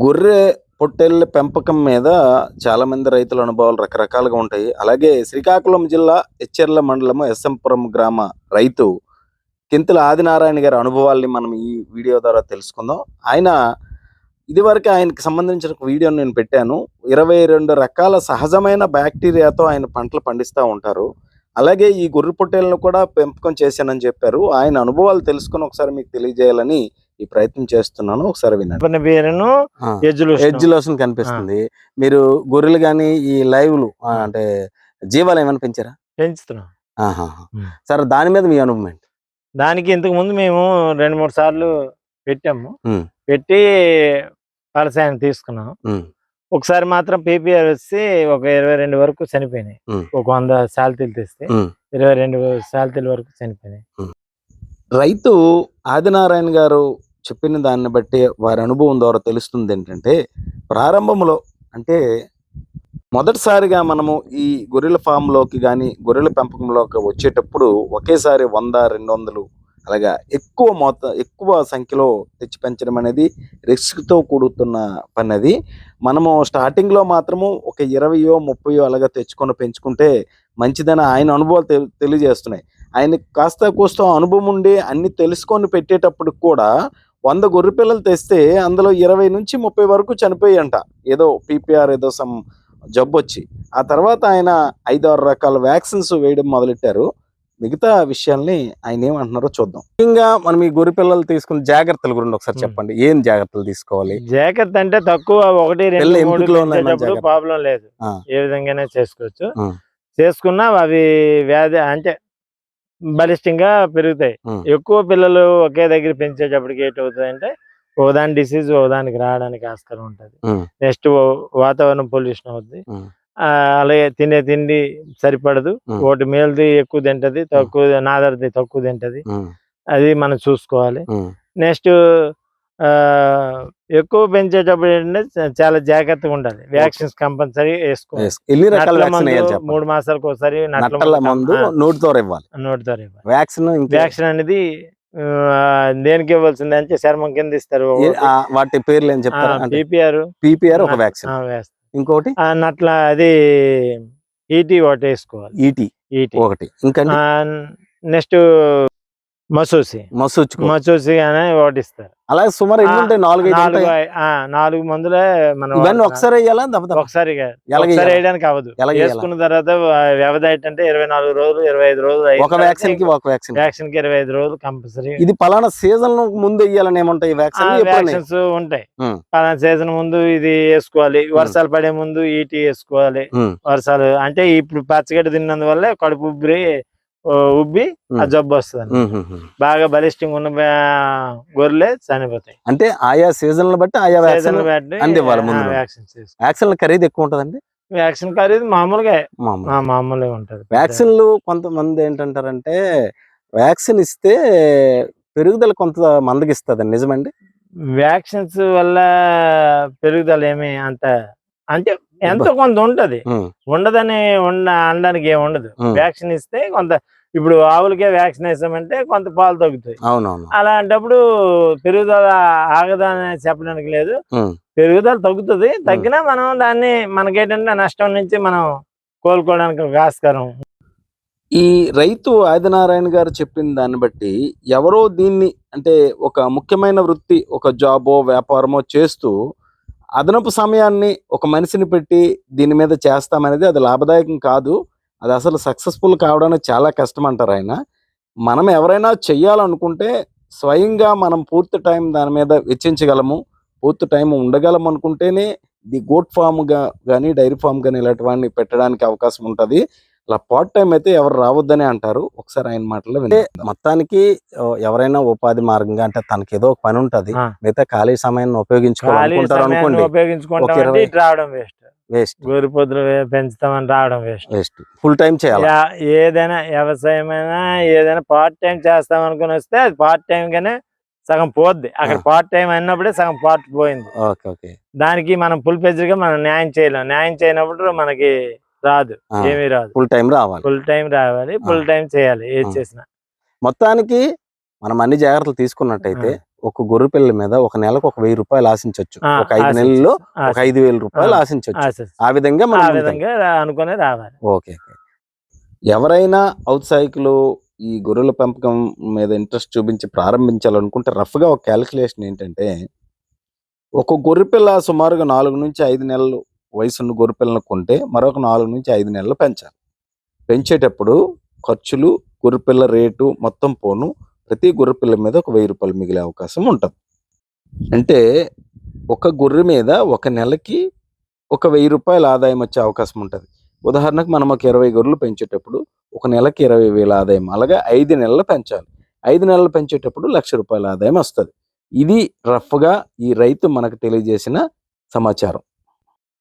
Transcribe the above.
గొర్రె పొట్టెళ్ళ పెంపకం మీద చాలా మంది రైతుల అనుభవాలు రకరకాలుగా ఉంటాయి. అలాగే శ్రీకాకుళం జిల్లా ఎచ్చెర్ల మండలము ఎస్ఎంపురం గ్రామ రైతు కింతల ఆదినారాయణ గారి అనుభవాల్ని మనం ఈ వీడియో ద్వారా తెలుసుకుందాం. ఆయన ఇదివరకు ఆయనకి సంబంధించిన ఒక వీడియోని నేను పెట్టాను. ఇరవై రెండు రకాల సహజమైన బ్యాక్టీరియాతో ఆయన పంటలు పండిస్తూ ఉంటారు. అలాగే ఈ గొర్రె పొట్టేళ్ళను కూడా పెంపకం చేశానని చెప్పారు. ఆయన అనుభవాలు తెలుసుకొని ఒకసారి మీకు తెలియజేయాలని ఈ ప్రయత్నం చేస్తున్నాను. ఒకసారి వినండి. పేరును ఎడ్జ్ లోషన్. కనిపిస్తుంది. మీరు గొర్రెలు గాని ఈ లైవ్లు అంటే జీవాలు ఏమైనా పెంచారా? పెంచుతున్నాం. సరే దాని మీద మీ అనుభవం ఏంటి? దానికి ఇంతకు ముందు మేము రెండు మూడు సార్లు పెట్టాము. పెట్టి ఫలసాయం తీసుకున్నాం. ఒకసారి మాత్రం పీపీఆర్ వచ్చి ఒక ఇరవై రెండు వరకు చనిపోయినాయి. ఒక వంద సాల్తీలు తెస్తే. ఇరవై రెండు సాల్తీల వరకు చనిపోయినాయి. రైతు ఆదినారాయణ గారు చెప్పిన దాన్ని బట్టి వారి అనుభవం ద్వారా తెలుస్తుంది ఏంటంటే ప్రారంభంలో అంటే మొదటిసారిగా మనము ఈ గొర్రెల ఫామ్లోకి కానీ గొర్రెల పెంపకంలోకి వచ్చేటప్పుడు ఒకేసారి వంద రెండు వందలు అలాగా ఎక్కువ మొత్తం ఎక్కువ సంఖ్యలో తెచ్చి పెంచడం అనేది రిస్క్తో కూడుతున్న పని అది మనము స్టార్టింగ్లో మాత్రము ఒక ఇరవయో ముప్పయో అలాగా తెచ్చుకొని పెంచుకుంటే మంచిదని ఆయన అనుభవాలు తెలి తెలియజేస్తున్నాయి. ఆయన కాస్త కూస్త అనుభవం ఉండి అన్ని తెలుసుకొని పెట్టేటప్పుడు కూడా వంద గొర్రె పిల్లలు తెస్తే అందులో ఇరవై నుంచి ముప్పై వరకు చనిపోయాయంట ఏదో పీపీఆర్ ఏదో సమ్ జబ్బు వచ్చి ఆ తర్వాత ఆయన ఐదు ఆరు రకాల వ్యాక్సిన్స్ వేయడం మొదలెట్టారు మిగతా విషయాల్ని ఆయన ఏమంటున్నారో చూద్దాం ముఖ్యంగా మనం ఈ గొర్రె పిల్లలు తీసుకున్న జాగ్రత్తల గురించి ఒకసారి. చెప్పండి ఏం జాగ్రత్తలు తీసుకోవాలి జాగ్రత్త అంటే తక్కువ ఒకటి. ప్రాబ్లం లేదు. ఏ విధంగానే చేసుకోవచ్చు. చేసుకున్నా అవి వ్యాధి అంటే బలిష్టంగా పెరుగుతాయి. ఎక్కువ పిల్లలు ఒకే దగ్గర పెంచేటప్పటికి ఏంటవుతుంది అంటే ఒకదాని డిసీజ్ ఒకదానికి రావడానికి ఆస్కారం ఉంటుంది. నెక్స్ట్ వాతావరణం పొల్యూషన్. ఆ, అలాగే తినే తిండి సరిపడదు. ఒకటి మేలుది ఎక్కువ తింటది తక్కువ నాదరిది తక్కువ తింటది. అది మనం చూసుకోవాలి. నెక్స్ట్ ఎక్కువ పెంచేటప్పుడు ఏంటంటే చాలా జాగ్రత్తగా ఉండాలి. వ్యాక్సిన్స్ కంపల్సరీ వేసుకోవాలి నట్ల వ్యాక్సిన్ మూడు మాసాలకు ఒకసారి నట్టల మందు నోటితో ఇవ్వాలి నోటితో వ్యాక్సిన్ ఇంకా వ్యాక్సిన్ అనేది దేనికి ఇవ్వాల్సింది అంటే చర్మం కింద ఇస్తారు. వాటి పేర్లు ఏం చెప్తారు? పీపీఆర్. పీపీఆర్ ఒక వ్యాక్సిన్. ఇంకోటి? నట్ల అది ఈటీ ఒకటి వేసుకోవాలి. ET ET. ఒకటి. ఇంకండి? నెక్స్ట్ మసూసి. మసూచుకో. మసూసి అనే ఒకటి ఇస్తారు అలాగే సుమారు ఎన్ని ఉంటాయి? నాలుగు నాలుగు నాలుగు మందులే మనం ఇవన్నీ. ఒకసారి వేయాలా? ఒకసారి ఒకసారి? వేయడానికి అవ్వదు? వేసుకున్న తర్వాత వ్యవధి ఏంటంటే ఇరవై నాలుగు రోజులు ఇరవై ఐదు రోజులు ఒక వ్యాక్సిన్కి ఒక వ్యాక్సిన్. వ్యాక్సిన్కి ఇరవై ఐదు రోజులు కంపల్సరీ. ఇది పలానా సీజన్ ముందు వేయాలని ఏముంటాయి? వ్యాక్సిన్స్ ఉంటాయి. పలానా సీజన్ ముందు ఇది వేసుకోవాలి. వర్షాలు పడే ముందు ఈటీ వేసుకోవాలి. వర్షాలు అంటే ఇప్పుడు పచ్చగడ్డి తిన్నందువల్ల కడుపు ఉబ్బి ఓ, ఉబ్బి ఆ. జబ్బు వస్తుంది. బాగా బలిష్టంగా ఉన్న బా- గొర్రెలే చనిపోతాయి. అంటే ఆయా సీజన్లు బట్టి ఆయా వ్యాక్సిన్ సీజన్ వ్యాక్సిన్ల ఖరీదు ఎక్కువ ఉంటదండి? వ్యాక్సిన్ ఖరీదు మామూలుగా మామూలుగా. ఉంటది. వ్యాక్సిన్లు కొంతమంది ఏంటంటారంటే వ్యాక్సిన్ ఇస్తే పెరుగుదల కొంత మందగిస్తుంది నిజమండి? వ్యాక్సిన్స్ వల్ల పెరుగుదల ఏమి అంత అంటే ఎంతో కొంత ఉంటది. ఉండదని ఉండ అనడానికి ఏమి ఉండదు. వ్యాక్సిన్ ఇస్తే కొంత ఇప్పుడు ఆవులకే వ్యాక్సిన్ వేసామంటే కొంత పాలు తగ్గుతాయి. అవునవును. అలాంటప్పుడు పెరుగుదల ఆగదని చెప్పడానికి లేదు. పెరుగుదల తగ్గుతుంది. తగ్గినా మనం దాన్ని మనకేంటంటే నష్టం నుంచి మనం కోలుకోవడానికి ఒక ఆస్కారం. ఈ రైతు ఆదినారాయణ గారు చెప్పిన దాన్ని బట్టి ఎవరో దీన్ని అంటే ఒక ముఖ్యమైన వృత్తి ఒక జాబో వ్యాపారమో చేస్తూ అదనపు సమయాన్ని ఒక మనిషిని పెట్టి దీని మీద చేస్తామనేది అది లాభదాయకం కాదు. అది అసలు సక్సెస్ఫుల్ కావడానికి చాలా కష్టం అంటారు ఆయన. మనం ఎవరైనా చెయ్యాలనుకుంటే స్వయంగా మనం పూర్తి టైం దాని మీద వెచ్చించగలము. పూర్తి టైం ఉండగలం అనుకుంటేనే ది గోట్ ఫామ్గా కానీ డైరీ ఫామ్ కానీ ఇలాంటి వాడిని పెట్టడానికి అవకాశం ఉంటుంది. అలా పార్ట్ టైం అయితే ఎవరు రావద్దని అంటారు. ఒకసారి ఆయన మాటలో వింటే మొత్తానికి ఎవరైనా ఉపాధి మార్గంగా అంటే తనకి ఏదో ఒక పని ఉంటది. మిగతా ఖాళీ సమయాన్ని ఉపయోగించుకోవాలనుకుంటారు సమయాన్ని అనుకోండి. రావడం వేస్ట్ వేస్ట్ గొర్రె పొద్దులు పెంచుతామని రావడం వేస్ట్ వేస్ట్ ఫుల్ టైం చేయాలి? ఏదైనా వ్యవసాయమైనా ఏదైనా పార్ట్ టైం చేస్తాం అనుకుని వస్తే అది పార్ట్ టైం గానే సగం పోద్ది. అక్కడ. పార్ట్ టైం అన్నప్పుడే సగం పార్ట్ పోయింది. Okay okay. దానికి మనం ఫుల్గా మనం న్యాయం చేయలేం. న్యాయం చేయనప్పుడు మనకి రాదు. ఏమీ రాదు ఫుల్ టైం రావాలి ఫుల్ టైం రావాలి ఫుల్ టైం చేయాలి ఏది. చేసినా మొత్తానికి మనం అన్ని జాగ్రత్తలు తీసుకున్నట్టయితే ఒక గొర్రె పిల్ల మీద ఒక నెలకు ఒక వెయ్యి రూపాయలు ఆశించవచ్చు ఒక ఐదు. నెలల్లో ఒక ఐదు వేల రూపాయలు ఆశించవచ్చు ఆశించు. ఆ విధంగా మనం. విధంగా అనుకుని రావాలి ఓకే ఓకే. ఎవరైనా ఔత్సాహికులు ఈ గొర్రెల పెంపకం మీద ఇంట్రెస్ట్ చూపించి ప్రారంభించాలనుకుంటే రఫ్గా ఒక క్యాలిక్యులేషన్ ఏంటంటే ఒక గొర్రె పిల్ల సుమారుగా నాలుగు నుంచి ఐదు నెలలు వయసున్న గొర్రెపిల్లను కొంటే మరొక నాలుగు నుంచి ఐదు నెలలు పెంచాలి. పెంచేటప్పుడు ఖర్చులు గొర్రె పిల్ల రేటు మొత్తం పోను. ప్రతి గొర్రె పిల్ల మీద ఒక వెయ్యి రూపాయలు మిగిలే అవకాశం ఉంటుంది. అంటే ఒక గొర్రె మీద ఒక నెలకి ఒక వెయ్యి రూపాయల ఆదాయం వచ్చే అవకాశం ఉంటుంది. ఉదాహరణకు మనం ఒక ఇరవై గొర్రెలు పెంచేటప్పుడు ఒక నెలకి ఇరవై వేల ఆదాయం అలాగే ఐదు నెలలు పెంచాలి. ఐదు నెలలు పెంచేటప్పుడు లక్ష రూపాయల ఆదాయం వస్తుంది. ఇది రఫ్గా ఈ రైతు మనకు తెలియజేసిన సమాచారం.